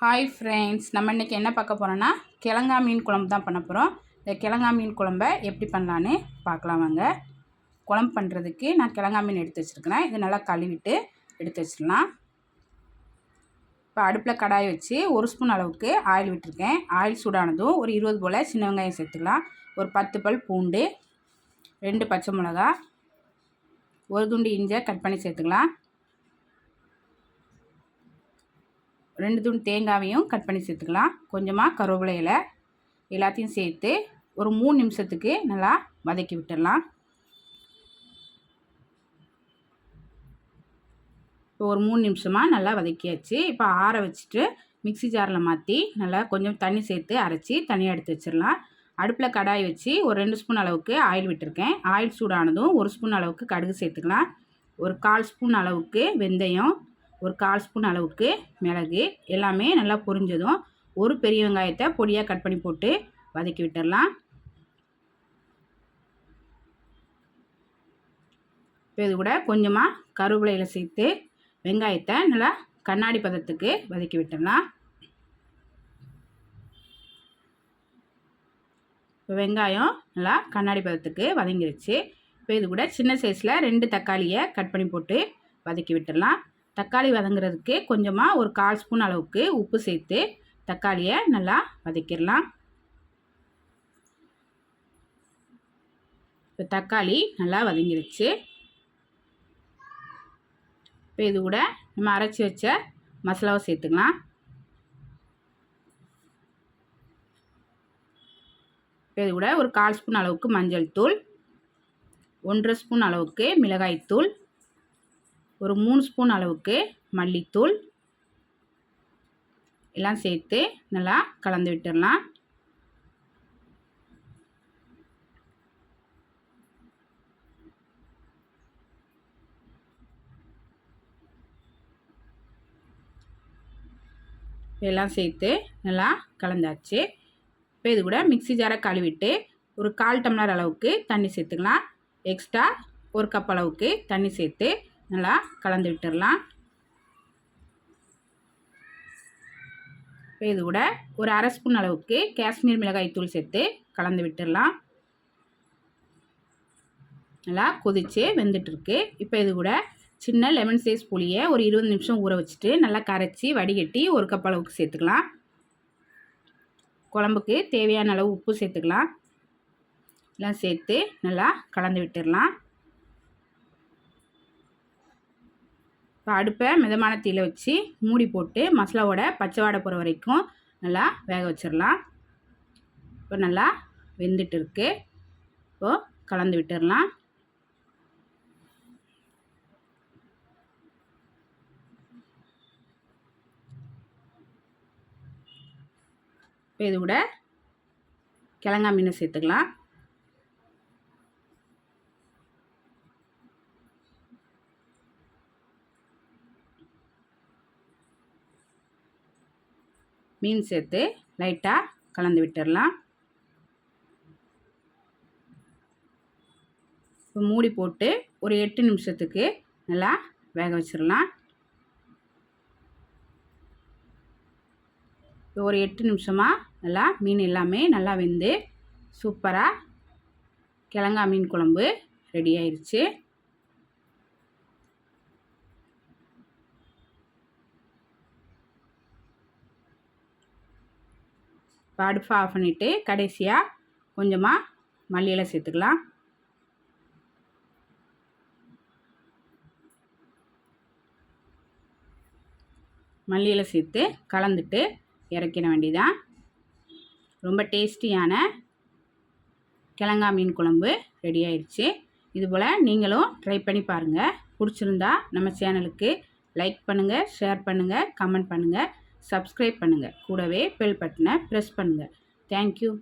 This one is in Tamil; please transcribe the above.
ஹாய் ஃப்ரெண்ட்ஸ் நம்ம இன்றைக்கி என்ன பார்க்க போகிறோன்னா கிழங்கா மீன் குழம்பு தான் பண்ண போகிறோம் இந்த கிழங்கா மீன் குழம்ப எப்படி பண்ணலான்னு பார்க்கலாம் வாங்க. குழம்பு பண்ணுறதுக்கு நான் கிழங்கா மீன் எடுத்து வச்சுருக்கிறேன். இதை நல்லா கழுவிட்டு எடுத்து வச்சிடலாம். இப்போ அடுப்பில் கடாய் வச்சு ஒரு ஸ்பூன் அளவுக்கு ஆயில் விட்டுருக்கேன். ஆயில் சூடானதும் ஒரு இருபது போல் சின்ன வெங்காயம் சேர்த்துக்கலாம். ஒரு பத்து பல் பூண்டு ரெண்டு பச்சை மிளகா ஒரு துண்டு இஞ்சை கட் பண்ணி சேர்த்துக்கலாம். ரெண்டு தூண் தேங்காவையும் கட் பண்ணி சேர்த்துக்கலாம். கொஞ்சமாக கருவேப்பிலையில் எல்லாத்தையும் சேர்த்து ஒரு மூணு நிமிஷத்துக்கு நல்லா வதக்கி விட்டுடலாம். இப்போ ஒரு மூணு நிமிஷமாக நல்லா வதக்கியாச்சு. இப்போ ஆற வச்சுட்டு மிக்சி ஜாரில் மாற்றி நல்லா கொஞ்சம் தண்ணி சேர்த்து அரைச்சி தனியாக எடுத்து வச்சிடலாம். அடுப்பில் கடாய் வச்சு ஒரு ரெண்டு ஸ்பூன் அளவுக்கு ஆயில் விட்டுருக்கேன். ஆயில் சூடானதும் ஒரு ஸ்பூன் அளவுக்கு கடுகு சேர்த்துக்கலாம். ஒரு கால் ஸ்பூன் அளவுக்கு வெந்தயம் ஒரு கால் ஸ்பூன் அளவுக்கு மிளகு எல்லாமே நல்லா பொரிஞ்சதும் ஒரு பெரிய வெங்காயத்தை பொடியாக கட் பண்ணி போட்டு வதக்கி விட்டுடலாம் இப்போ இது கூட கொஞ்சமாக கருவேப்பிலையில் சேர்த்து வெங்காயத்தை நல்லா கண்ணாடி பதத்துக்கு வதக்கி விட்டுடலாம் இப்போ வெங்காயம் நல்லா கண்ணாடி பதத்துக்கு வதங்கிருச்சு. இப்போ இது கூட சின்ன சைஸில் ரெண்டு தக்காளியை கட் பண்ணி போட்டு வதக்கி விட்டுடலாம் தக்காளி வதங்குறதுக்கு கொஞ்சமாக ஒரு கால் ஸ்பூன் அளவுக்கு உப்பு சேர்த்து தக்காளியை நல்லா வதக்கிடலாம். இப்போ தக்காளி நல்லா வதங்கிருச்சு. இப்போ இது கூட நம்ம அரைச்சி வச்ச மசாலாவை சேர்த்துக்கலாம். இப்போ இது கூட ஒரு கால் ஸ்பூன் அளவுக்கு மஞ்சள் தூள் ஒன்றரை ஸ்பூன் அளவுக்கு மிளகாய்த்தூள் ஒரு மூணு ஸ்பூன் அளவுக்கு மல்லித்தூள். எல்லாம் சேர்த்து நல்லா கலந்து விட்டுடலாம். எல்லாம் சேர்த்து நல்லா கலந்தாச்சு. இப்போ இது கூட மிக்சி ஜாரை கழுவிட்டு ஒரு கால் டம்ளர் அளவுக்கு தண்ணி சேர்த்துக்கலாம். எக்ஸ்ட்ரா ஒரு கப் அளவுக்கு தண்ணி சேர்த்து நல்லா கலந்து விட்டுடலாம். இப்போ இது கூட ஒரு அரை ஸ்பூன் அளவுக்கு காஷ்மீர் மிளகாய் தூள் சேர்த்து கலந்து விட்டுடலாம். நல்லா கொதித்து வெந்துட்டுருக்கு இப்போ இது கூட சின்ன லெமன் சைஸ் புளியை ஒரு இருபது நிமிஷம் ஊற வச்சுட்டு நல்லா கரைச்சி வடிகட்டி ஒரு கப் அளவுக்கு சேர்த்துக்கலாம். குழம்புக்கு தேவையான அளவு உப்பு சேர்த்துக்கலாம். எல்லாம் சேர்த்து நல்லா கலந்து விட்டுடலாம். இப்போ அடுப்பை மிதமான தீயில் வச்சு மூடி போட்டு மசாலாவோட பச்சை வாடை போகிற வரைக்கும் நல்லா வேக வச்சிடலாம். இப்போ நல்லா வெந்துட்டு இருக்கு. இப்போது கலந்து விட்டுடலாம். இப்போ இது கூட கிழங்கா மீனை சேர்த்துக்கலாம். மீன் சேர்த்து லைட்டாக கலந்து விட்டுடலாம். இப்போ மூடி போட்டு ஒரு எட்டு நிமிஷத்துக்கு நல்லா வேக வச்சிடலாம். இப்போ ஒரு எட்டு நிமிஷமாக நல்லா மீன் எல்லாமே நல்லா வெந்து சூப்பராக கிழங்கா மீன் குழம்பு ரெடி ஆயிடுச்சு இப்போ அடுப்பை ஆஃப் பண்ணிவிட்டு கடைசியாக கொஞ்சமாக மல்லியில் சேர்த்துக்கலாம். மல்லியில் சேர்த்து கலந்துட்டு இறக்கிட வேண்டியதான் ரொம்ப டேஸ்டியான கிழங்கா மீன் குழம்பு ரெடி ஆயிடுச்சு. இதுபோல் நீங்களும் ட்ரை பண்ணி பாருங்கள் பிடிச்சிருந்தா நம்ம சேனலுக்கு லைக் பண்ணுங்கள் ஷேர் பண்ணுங்கள் கமெண்ட் பண்ணுங்கள் சப்ஸ்கிரைப் பண்ணுங்கள் கூடவே பெல் பட்டனை ப்ரெஸ் பண்ணுங்கள் தேங்க்யூ